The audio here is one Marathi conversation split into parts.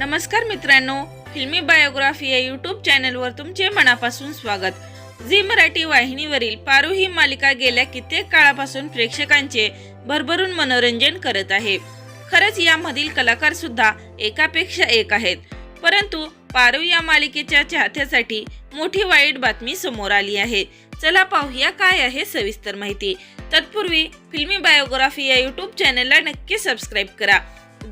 नमस्कार मित्रांनो फिल्मी बायोग्राफी या यूट्यूब चॅनलवर तुमचे मनापासून स्वागत. झी मराठी वाहिनीवरील पारू ही मालिका गेल्या कित्येक काळापासून प्रेक्षकांचे भरभरून मनोरंजन करत आहे. खरंच यामधील कलाकार सुद्धा एकापेक्षा एक आहेत. परंतु पारू या मालिकेच्या चाहत्यासाठी मोठी वाईट बातमी समोर आली आहे. चला पाहूया काय आहे सविस्तर माहिती. तत्पूर्वी फिल्मी बायोग्राफी या यूट्यूब चॅनलला नक्की सबस्क्राईब करा.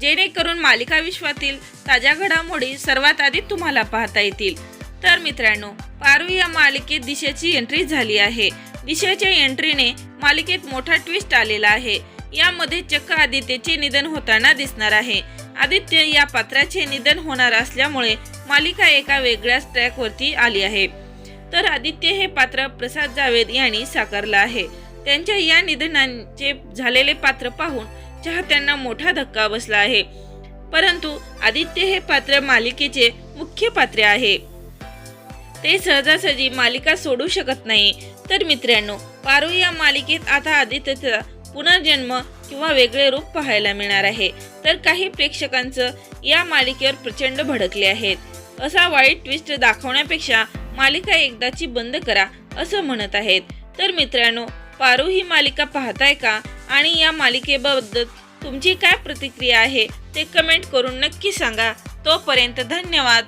जेणेकरून मालिका विश्वातील ताज्या घडामोडी सर्वात आधी तुम्हाला पाहता येतील. तर मित्रांनो पारू या मालिकेत दिशेची एंट्री झाली आहे. दिशेच्या एंट्रीने मालिकेत मोठा ट्विस्ट आलेला आहे. यामध्ये चक्क आदित्यचे निधन होताना दिसणार आहे. आदित्य या पात्राचे निधन होणार असल्यामुळे मालिका एका वेगळ्याच ट्रॅकवरती आली आहे. तर आदित्य हे पात्र प्रसाद जावेद यांनी साकारलं आहे. त्यांच्या या निधनाचे झालेले पात्र पाहून चाहत्यांना मोठा धक्का बसला आहे. परंतु आदित्य हे पात्र मालिकेचे मुख्य पात्र आहे. ते सहजासहजी मालिका सोडू शकत नाही. तर मित्रांनो पारू या मालिकेत आता आदित्यचा पुनर्जन्म किंवा वेगळे रूप पाहायला मिळणार आहे. तर काही प्रेक्षकांचं या मालिकेवर प्रचंड भडकले आहेत. असा वाईट ट्विस्ट दाखवण्यापेक्षा मालिका एकदाची बंद करा असं म्हणत आहेत. तर मित्रांनो पारू ही मालिका पाहताय का? आणि या मालिकेबद्दल तुमची काय प्रतिक्रिया आहे ते कमेंट करून नक्की सांगा. तोपर्यंत धन्यवाद.